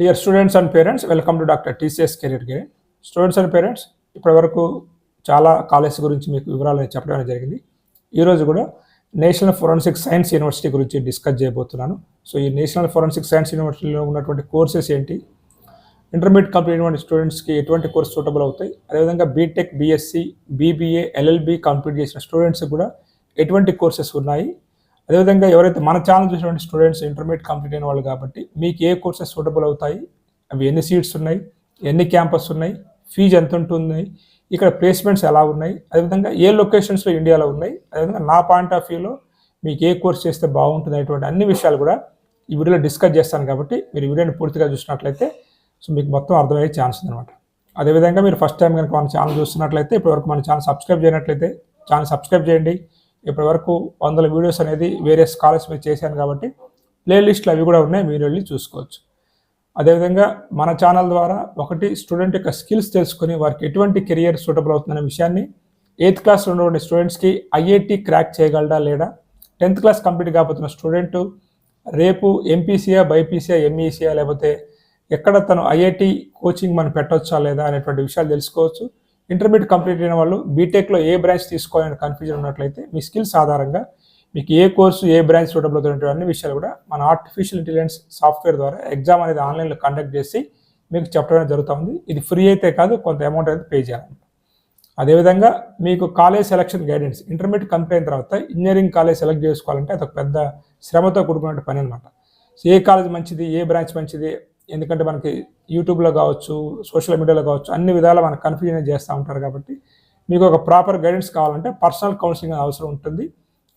Dear students and parents welcome to doctor TCS career guide students and parents ఇప్పటివరకు చాలా college గురించి మీకు వివరాలు చెప్పడం జరిగింది. ఈరోజు కూడా నేషనల్ ఫోరెన్సిక్ సైన్స్ యూనివర్సిటీ గురించి డిస్కస్ చేయబోతున్నాను. సో ఈ నేషనల్ ఫోరెన్సిక్ సైన్స్ యూనివర్సిటీలో ఉన్నటువంటి కోర్సెస్ ఏంటి? ఇంటర్మీడియట్ కంప్లీట్ అయినటువంటి స్టూడెంట్స్కి ఎటువంటి కోర్స్ సూటబుల్ అవుతాయి? అదేవిధంగా BTech BSc BBA LLB complete చేసిన స్టూడెంట్స్కి కూడా ఎటువంటి కోర్సెస్ ఉన్నాయి? అదేవిధంగా ఎవరైతే మన ఛానల్ చూసినటువంటి స్టూడెంట్స్ ఇంటర్మీడియట్ కంప్లీట్ అయిన వాళ్ళు కాబట్టి మీకు ఏ కోర్సెస్ సూటబుల్ అవుతాయి? అవి ఎన్ని సీట్స్ ఉన్నాయి? ఎన్ని క్యాంపస్ ఉన్నాయి? ఫీజు ఎంత ఉంటుంది? ఇక్కడ ప్లేస్మెంట్స్ ఎలా ఉన్నాయి? అదేవిధంగా ఏ లొకేషన్స్లో ఇండియాలో ఉన్నాయి? అదేవిధంగా నా పాయింట్ ఆఫ్ వ్యూలో మీకు ఏ కోర్స్ చేస్తే బాగుంటుంది అనేటువంటి అన్ని విషయాలు కూడా ఈ వీడియోలో డిస్కస్ చేస్తాను కాబట్టి మీరు వీడియోని పూర్తిగా చూసినట్లయితే సో మీకు మొత్తం అర్థమయ్యే ఛాన్స్ ఉందన్నమాట. అదేవిధంగా మీరు ఫస్ట్ టైం కనుక మన ఛానల్ చూస్తున్నట్లయితే ఇప్పటివరకు మన ఛానల్ సబ్స్క్రైబ్ చేయనట్లయితే ఛానల్ సబ్స్క్రైబ్ చేయండి. ఇప్పటివరకు వందల వీడియోస్ అనేది వేరే స్కాలర్స్ మీద చేశాను కాబట్టి ప్లేలిస్ట్లు అవి కూడా ఉన్నాయి మీరు వెళ్ళి చూసుకోవచ్చు. అదేవిధంగా మన ఛానల్ ద్వారా ఒకటి స్టూడెంట్ యొక్క స్కిల్స్ తెలుసుకొని వారికి ఎటువంటి కెరియర్ సూటబుల్ అవుతుందనే విషయాన్ని ఎయిత్ క్లాస్లో ఉన్నటువంటి స్టూడెంట్స్కి ఐఐటి క్రాక్ చేయగలడా లేదా? టెన్త్ క్లాస్ కంప్లీట్ కాబోతున్న స్టూడెంట్ రేపు ఎంపీసీయా బైపీసీయా ఎంఈసీయా లేకపోతే ఎక్కడ తను ఐఐటి కోచింగ్ మనం పెట్టవచ్చా లేదా అనేటువంటి విషయాలు తెలుసుకోవచ్చు. ఇంటర్మీడియట్ కంప్లీట్ అయిన వాళ్ళు బీటెక్లో ఏ బ్రాంచ్ తీసుకోవాలని కన్ఫ్యూజన్ ఉన్నట్లయితే మీ స్కిల్స్ ఆధారంగా మీకు ఏ కోర్సు ఏ బ్రాంచ్ సూటబుల్ అవుతున్నటువంటి అన్ని విషయాలు కూడా మన ఆర్టిఫిషియల్ ఇంటెలిజెన్స్ సాఫ్ట్వేర్ ద్వారా ఎగ్జామ్ అనేది ఆన్లైన్లో కండక్ట్ చేసి మీకు చెప్పడం జరుగుతుంది ఇది ఫ్రీ అయితే కాదు కొంత అమౌంట్ అయితే పే చేయాలి. అదేవిధంగా మీకు college selection guidance intermediate complete అయిన తర్వాత ఇంజనీరింగ్ కాలేజ్ సెలెక్ట్ చేసుకోవాలంటే అది ఒక పెద్ద శ్రమతో కూడుకున్న పని అనమాట ఏ కాలేజ్ మంచిది ఏ బ్రాంచ్ మంచిది ఎందుకంటే మనకి యూట్యూబ్లో కావచ్చు సోషల్ మీడియాలో కావచ్చు అన్ని విధాలు మనకు కన్ఫ్యూజన్ చేస్తూ ఉంటారు కాబట్టి మీకు ఒక ప్రాపర్ గైడెన్స్ కావాలంటే పర్సనల్ కౌన్సిలింగ్ అవసరం ఉంటుంది.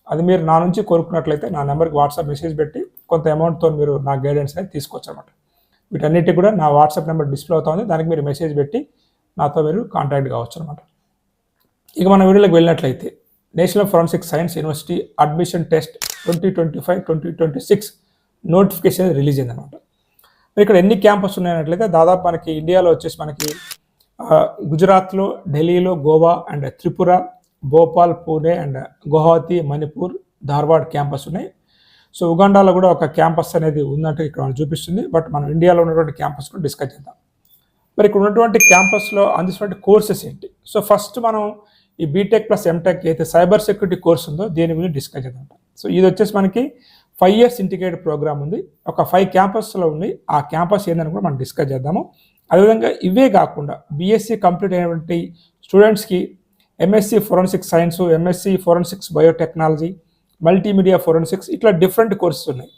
అది మీరు నా నుంచి కోరుకున్నట్లయితే నా నెంబర్కి వాట్సాప్ మెసేజ్ పెట్టి కొంత అమౌంట్తో మీరు నా గైడెన్స్ అనేది తీసుకోవచ్చు అనమాట వీటన్నిటికి కూడా నా వాట్సాప్ నెంబర్ డిస్ప్లే అవుతుంది దానికి మీరు మెసేజ్ పెట్టి నాతో మీరు కాంటాక్ట్ కావచ్చు అనమాట ఇక మన వీడియోలోకి వెళ్ళినట్లయితే national forensic science university admission test twenty twenty five twenty twenty six notification release అయిందనమాట ఇక్కడ ఎన్ని క్యాంపస్ ఉన్నాయన్నట్లయితే దాదాపు మనకి ఇండియాలో వచ్చేసి మనకి గుజరాత్లో ఢిల్లీలో Goa and Tripura Bhopal Pune and Guwahati Manipur Dharwad campus ఉన్నాయి. సో ఉగాండాలో కూడా ఒక క్యాంపస్ అనేది ఉందంటే ఇక్కడ మనం చూపిస్తుంది. బట్ మనం ఇండియాలో ఉన్నటువంటి క్యాంపస్ కూడా డిస్కస్ చేద్దాం. మరి ఇక్కడ ఉన్నటువంటి క్యాంపస్లో అందిస్తున్నటువంటి కోర్సెస్ ఏంటి? సో ఫస్ట్ మనం ఈ బీటెక్ ప్లస్ ఎంటెక్ అయితే సైబర్ సెక్యూరిటీ కోర్స్ ఉందో దీని గురించి డిస్కస్ చేద్దాం. సో ఇది వచ్చేసి మనకి ఫైవ్ ఇయర్స్ ఇంటిగ్రేటెడ్ ప్రోగ్రామ్ ఉంది. ఒక ఫైవ్ క్యాంపస్లో ఉంది. ఆ క్యాంపస్ ఏందని కూడా మనం డిస్కస్ చేద్దాము. అదేవిధంగా ఇవే కాకుండా బీఎస్సీ కంప్లీట్ అయినటువంటి స్టూడెంట్స్కి MSc forensic science MSc forensics biotechnology multimedia forensics ఇట్లా డిఫరెంట్ కోర్సెస్ ఉన్నాయి.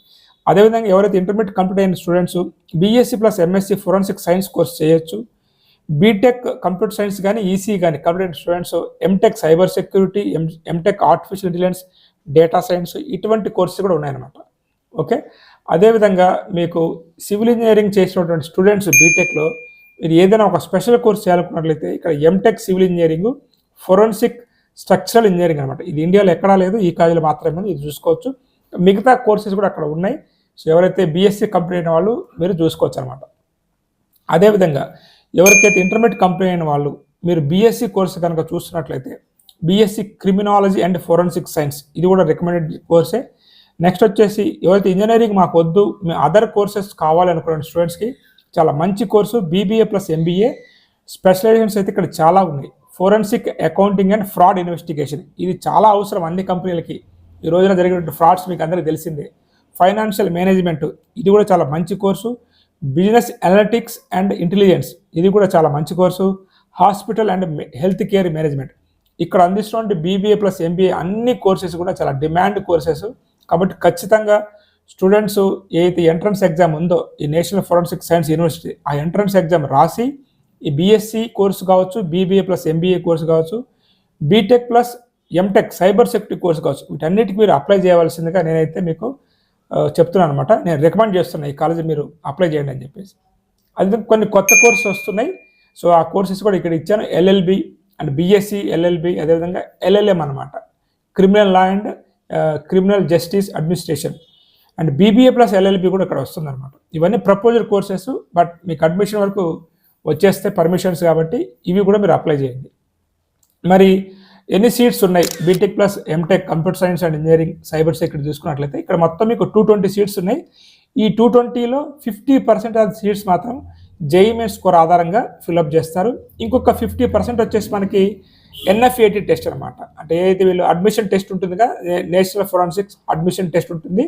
అదేవిధంగా ఎవరైతే ఇంటర్మీడియట్ కంప్లీట్ అయిన students BSc plus MSc forensic science course చేయొచ్చు. బీటెక్ కంప్యూటర్ సైన్స్ కానీ ఈసీ కానీ computer students MTech cyber security M MTech artificial intelligence data science ఇటువంటి కోర్సులు కూడా ఉన్నాయన్నమాట. ఓకే? అదేవిధంగా మీకు సివిల్ ఇంజనీరింగ్ చేసినటువంటి స్టూడెంట్స్ బీటెక్లో మీరు ఏదైనా ఒక స్పెషల్ కోర్స్ చేయాలనుకున్నట్లయితే ఇక్కడ MTech civil engineering forensic structural engineering అనమాట ఇది ఇండియాలో ఎక్కడా లేదు ఈ కాలేజీలో మాత్రమే ఇది చూసుకోవచ్చు. మిగతా కోర్సెస్ కూడా అక్కడ ఉన్నాయి. సో ఎవరైతే బీఎస్సీ కంప్లీట్ అయిన వాళ్ళు మీరు చూసుకోవచ్చు అనమాట అదేవిధంగా ఎవరికైతే ఇంటర్మీడియట్ కంప్లీట్ అయిన వాళ్ళు మీరు బీఎస్సీ కోర్సు కనుక చూస్తున్నట్లయితే BSc criminology and forensic science ఇది కూడా రికమెండెడ్ కోర్సే నెక్స్ట్ వచ్చేసి ఎవరైతే ఇంజనీరింగ్ మాకు వద్దు అదర్ కోర్సెస్ కావాలనుకున్న స్టూడెంట్స్కి చాలా మంచి course BBA plus MBA specialisations అయితే ఇక్కడ చాలా ఉన్నాయి. Forensic accounting and fraud investigation ఇది చాలా అవసరం అన్ని కంపెనీలకి. ఈ రోజున జరిగినటువంటి ఫ్రాడ్స్ మీకు అందరికీ తెలిసిందే. ఫైనాన్షియల్ మేనేజ్మెంట్ ఇది కూడా చాలా మంచి course business analytics and intelligence ఇది కూడా చాలా మంచి course hospital and health care management ఇక్కడ అందిస్తున్నటువంటి బీబీఏ ప్లస్ ఎంబీఏ అన్ని కోర్సెస్ కూడా చాలా డిమాండ్ కోర్సెస్ కాబట్టి ఖచ్చితంగా స్టూడెంట్స్ ఏదైతే ఎంట్రన్స్ ఎగ్జామ్ ఉందో ఈ నేషనల్ ఫోరెన్సిక్ సైన్స్ యూనివర్సిటీ ఆ ఎంట్రన్స్ ఎగ్జామ్ రాసి ఈ బీఎస్సీ కోర్సు కావచ్చు బీబీఏ ప్లస్ ఎంబీఏ కోర్సు కావచ్చు BTech plus MTech cyber security course కావచ్చు. వీటన్నిటికి మీరు అప్లై చేయవలసిందిగా నేనైతే మీకు చెప్తున్నాను అనమాట నేను రికమెండ్ చేస్తున్నాను ఈ కాలేజీ మీరు అప్లై చేయండి అని చెప్పేసి. అది కొన్ని కొత్త కోర్సెస్ వస్తున్నాయి. సో ఆ కోర్సెస్ కూడా ఇక్కడ ఇచ్చాను. ఎల్ఎల్బి అండ్ బీఎస్సీ ఎల్ఎల్బి అదేవిధంగా ఎల్ఎల్ఎం అనమాట criminal law and criminal justice administration and BBA plus LLB కూడా ఇక్కడ వస్తుందన్నమాట. ఇవన్నీ ప్రపోజల్ కోర్సెస్ బట్ మీకు అడ్మిషన్ వరకు వచ్చేస్తే పర్మిషన్స్ కాబట్టి ఇవి కూడా మీరు అప్లై చేయండి. మరి ఎన్ని సీట్స్ ఉన్నాయి? BTech plus MTech computer science and engineering cyber security చూసుకున్నట్లయితే ఇక్కడ మొత్తం మీకు టూ ట్వంటీ సీట్స్ ఉన్నాయి. ఈ టూ ట్వంటీలో ఫిఫ్టీ పర్సెంట్ ఆఫ్ సీట్స్ మాత్రం జేఈమెన్ స్కోర్ ఆధారంగా ఫిల్అప్ చేస్తారు. ఇంకొక ఫిఫ్టీ పర్సెంట్ వచ్చేసి మనకి ఎన్ఎఫ్ఏటి టెస్ట్ అనమాట అంటే ఏదైతే వీళ్ళు అడ్మిషన్ టెస్ట్ ఉంటుందిగా నేషనల్ ఫోరెన్సిక్స్ అడ్మిషన్ టెస్ట్ ఉంటుంది.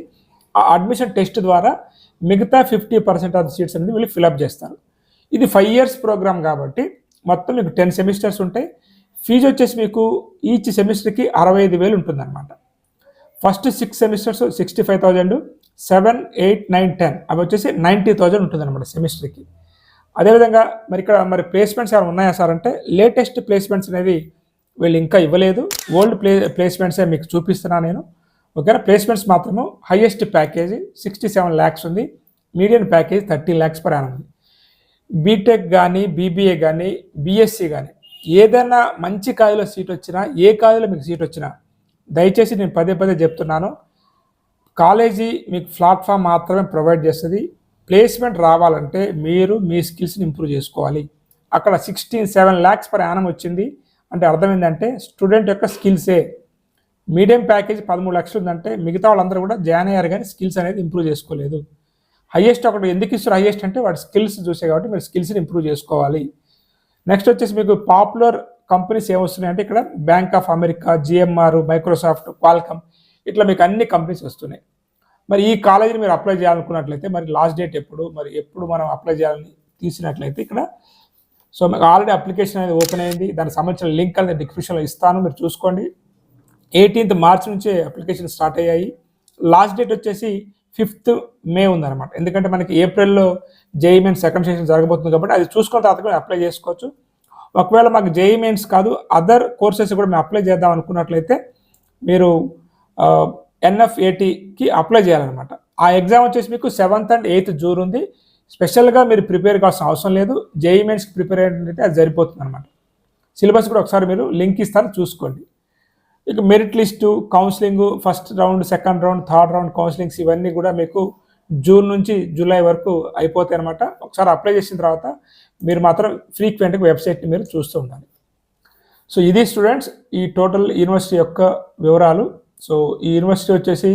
ఆ అడ్మిషన్ టెస్ట్ ద్వారా మిగతా ఫిఫ్టీ పర్సెంట్ ఆఫ్ సీట్స్ అనేది వీళ్ళు ఫిల్అప్ చేస్తారు. ఇది ఫైవ్ ఇయర్స్ ప్రోగ్రామ్ కాబట్టి మొత్తం మీకు టెన్ సెమిస్టర్స్ ఉంటాయి. ఫీజు వచ్చేసి మీకు ఈచ్ సెమిస్టర్కి అరవై ఐదు వేలు ఉంటుందన్నమాట. First six semesters sixty five thousand seven eight nine ten అవి వచ్చేసి నైంటీ థౌజండ్ ఉంటుందన్నమాట సెమిస్టర్కి. అదేవిధంగా మరి ఇక్కడ మరి ప్లేస్మెంట్స్ ఏమైనా ఉన్నాయా సార్ అంటే లేటెస్ట్ ప్లేస్మెంట్స్ అనేది వీళ్ళు ఇంకా ఇవ్వలేదు. ఓల్డ్ ప్లే ప్లేస్మెంట్సే మీకు చూపిస్తున్నాను నేను. ఓకేనా ప్లేస్మెంట్స్ మాత్రము highest package sixty seven lakhs ఉంది. Medium package thirty lakhs per annum ఉంది. బీటెక్ కానీ బీబీఏ కానీ బీఎస్సీ కానీ ఏదైనా మంచి కాయలో సీట్ వచ్చినా ఏ కాయలో మీకు సీట్ వచ్చినా దయచేసి నేను పదే పదే చెప్తున్నాను. కాలేజీ మీకు ప్లాట్ఫామ్ మాత్రమే ప్రొవైడ్ చేస్తుంది. ప్లేస్మెంట్ రావాలంటే మీరు మీ స్కిల్స్ని ఇంప్రూవ్ చేసుకోవాలి. అక్కడ sixteen seven lakhs per annum వచ్చింది. అంటే అర్థమైందంటే స్టూడెంట్ యొక్క స్కిల్సే. మీడియం ప్యాకేజ్ పదమూడు లక్షలు ఉందంటే మిగతా వాళ్ళందరూ కూడా జాయిన్ అయ్యారు కానీ స్కిల్స్ అనేది ఇంప్రూవ్ చేసుకోలేదు. హయ్యెస్ట్ ఒకటి ఎందుకు ఇస్తారు హయ్యెస్ట్ అంటే వాడి స్కిల్స్ చూసే కాబట్టి మీరు స్కిల్స్ని ఇంప్రూవ్ చేసుకోవాలి. నెక్స్ట్ వచ్చేసి మీకు పాపులర్ కంపెనీస్ ఏమొస్తున్నాయి అంటే ఇక్కడ Bank of America GMR Microsoft Qualcomm ఇట్లా మీకు అన్ని కంపెనీస్ వస్తున్నాయి. మరి ఈ కాలేజీని మీరు అప్లై చేయాలనుకున్నట్లయితే మరి లాస్ట్ డేట్ ఎప్పుడు మరి ఎప్పుడు మనం అప్లై చేయాలని తీసినట్లయితే ఇక్కడ. సో మీకు ఆల్రెడీ అప్లికేషన్ అనేది ఓపెన్ అయింది. దానికి సంబంధించిన లింక్ అనేది డిస్క్రిప్షన్లో ఇస్తాను. మీరు చూసుకోండి. ఎయిటీన్త్ మార్చ్ నుంచే అప్లికేషన్ స్టార్ట్ అయ్యాయి. లాస్ట్ డేట్ వచ్చేసి ఫిఫ్త్ మే ఉందన్నమాట. ఎందుకంటే మనకి ఏప్రిల్లో జేఈ సెకండ్ సెషన్ జరగబోతుంది కాబట్టి అది చూసుకున్న తర్వాత కూడా అప్లై చేసుకోవచ్చు. ఒకవేళ మాకు జేఈమెన్స్ కాదు అదర్ కోర్సెస్ కూడా మేము అప్లై చేద్దాం అనుకున్నట్లయితే మీరు ఎన్ఎఫ్ఏటికి అప్లై చేయాలన్నమాట. ఆ ఎగ్జామ్ వచ్చేసి మీకు సెవెంత్ అండ్ ఎయిత్ జూన్ ఉంది. స్పెషల్గా మీరు ప్రిపేర్ కావాల్సిన అవసరం లేదు. జేఈ మెయిన్స్కి ప్రిపేర్ అయితే అది సరిపోతుంది అనమాట సిలబస్ కూడా ఒకసారి మీరు లింక్ ఇస్తారు చూసుకోండి. ఇక merit list counselling first round second round third round counsellings ఇవన్నీ కూడా మీకు జూన్ నుంచి జూలై వరకు అయిపోతాయి అనమాట ఒకసారి అప్లై చేసిన తర్వాత మీరు మాత్రం ఫ్రీక్వెంట్గా వెబ్సైట్ని మీరు చూస్తూ ఉండాలి. సో ఇది స్టూడెంట్స్ ఈ టోటల్ యూనివర్సిటీ యొక్క వివరాలు. సో ఈ యూనివర్సిటీ వచ్చేసి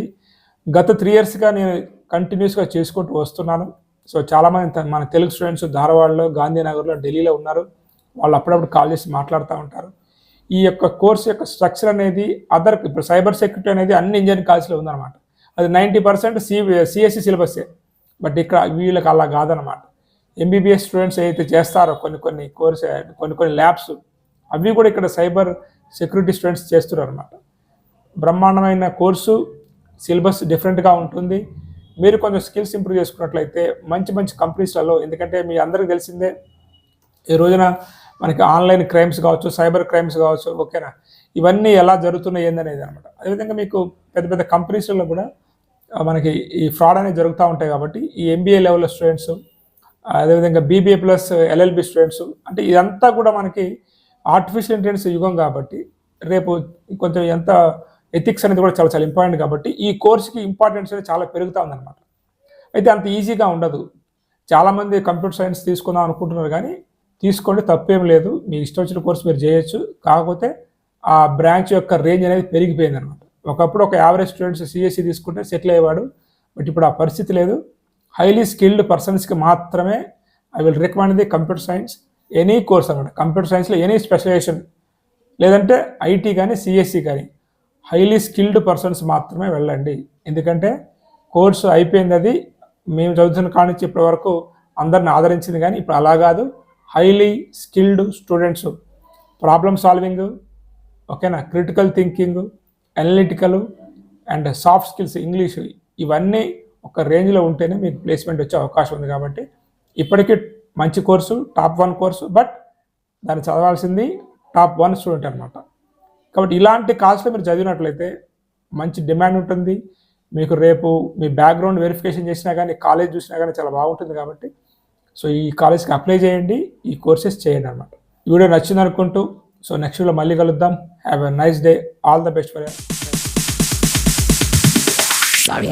గత త్రీ ఇయర్స్గా నేను కంటిన్యూస్గా చేసుకుంటూ వస్తున్నాను. సో చాలామంది మన తెలుగు స్టూడెంట్స్ ధారవాడలో గాంధీనగర్లో ఢిల్లీలో ఉన్నారు. వాళ్ళు అప్పుడప్పుడు కాల్ చేసి మాట్లాడుతూ ఉంటారు. ఈ యొక్క కోర్స్ యొక్క స్ట్రక్చర్ అనేది అదర్ ఇప్పుడు సైబర్ సెక్యూరిటీ అనేది అన్ని ఇంజనీరింగ్ కాలేజ్లో ఉందన్నమాట. అది నైంటీ పర్సెంట్ సి సిఎస్సి సిలబస్సే బట్ ఇక్కడ వీళ్ళకి అలా కాదనమాట ఎంబీబీఎస్ స్టూడెంట్స్ ఏదైతే చేస్తారో కొన్ని కొన్ని కోర్స్ కొన్ని కొన్ని ల్యాబ్స్ అవి కూడా ఇక్కడ సైబర్ సెక్యూరిటీ స్టూడెంట్స్ చేస్తున్నారు అనమాట బ్రహ్మాండమైన కోర్సు సిలబస్ డిఫరెంట్గా ఉంటుంది. మీరు కొంచెం స్కిల్స్ ఇంప్రూవ్ చేసుకున్నట్లయితే మంచి మంచి కంపెనీస్లలో ఎందుకంటే మీ అందరికీ తెలిసిందే ఈ రోజున మనకి ఆన్లైన్ క్రైమ్స్ కావచ్చు సైబర్ క్రైమ్స్ కావచ్చు ఓకేనా? ఇవన్నీ ఎలా జరుగుతున్నాయి ఏందనేది అనమాట. అదేవిధంగా మీకు పెద్ద పెద్ద కంపెనీస్లలో కూడా మనకి ఈ ఫ్రాడ్ అనేది జరుగుతూ ఉంటాయి కాబట్టి ఈ ఎంబీఏ లెవెల్ స్టూడెంట్స్ అదేవిధంగా బీబీఏ ప్లస్ ఎల్ఎల్బి స్టూడెంట్స్ అంటే ఇదంతా కూడా మనకి ఆర్టిఫిషియల్ ఇంటెలిజెన్స్ యుగం కాబట్టి రేపు కొంచెం ఎంత ఎథిక్స్ అనేది కూడా చాలా చాలా ఇంపార్టెంట్ కాబట్టి ఈ కోర్స్కి ఇంపార్టెన్స్ అనేది చాలా పెరుగుతూ ఉందన్నమాట. అయితే అంత ఈజీగా ఉండదు. చాలామంది కంప్యూటర్ సైన్స్ తీసుకుందాం అనుకుంటున్నారు కానీ తీసుకోండి తప్పేం లేదు. మీ ఇష్టం వచ్చిన కోర్స్ మీరు చేయొచ్చు. కాకపోతే ఆ బ్రాంచ్ యొక్క రేంజ్ అనేది పెరిగిపోయింది అనమాట ఒకప్పుడు ఒక యావరేజ్ స్టూడెంట్స్ సిఎస్సి తీసుకుంటే సెటిల్ అయ్యేవాడు. బట్ ఇప్పుడు ఆ పరిస్థితి లేదు. హైలీ స్కిల్డ్ పర్సన్స్కి మాత్రమే I will recommend the computer science any course అనమాట కంప్యూటర్ సైన్స్లో ఎనీ స్పెషలైజేషన్ లేదంటే ఐటీ కానీ సిఎస్సి కానీ హైలీ స్కిల్డ్ పర్సన్స్ మాత్రమే వెళ్ళండి. ఎందుకంటే కోర్సు అయిపోయింది అది. మేము చదువుతున్న కాడి నుంచి ఇప్పటి వరకు అందరిని ఆదరించింది కానీ ఇప్పుడు అలా కాదు. Highly skilled students problem solving ఓకేనా? Critical thinking analytical and soft skills English ఇవన్నీ ఒక రేంజ్లో ఉంటేనే మీకు ప్లేస్మెంట్ వచ్చే అవకాశం ఉంది కాబట్టి ఇప్పటికీ మంచి course top one course but దాన్ని చదవాల్సింది టాప్ వన్ స్టూడెంట్ అనమాట కాబట్టి ఇలాంటి కాల్స్లో మీరు చదివినట్లయితే మంచి డిమాండ్ ఉంటుంది. మీకు రేపు మీ బ్యాక్గ్రౌండ్ వెరిఫికేషన్ చేసినా కానీ కాలేజ్ చూసినా కానీ చాలా బాగుంటుంది కాబట్టి. సో ఈ కాలేజ్కి అప్లై చేయండి. ఈ కోర్సెస్ చేయండి అనమాట ఈ వీడియో నచ్చింది అనుకుంటూ సో నెక్స్ట్ వీడియో మళ్ళీ కలుద్దాం. Have a nice day all the best for Sorry.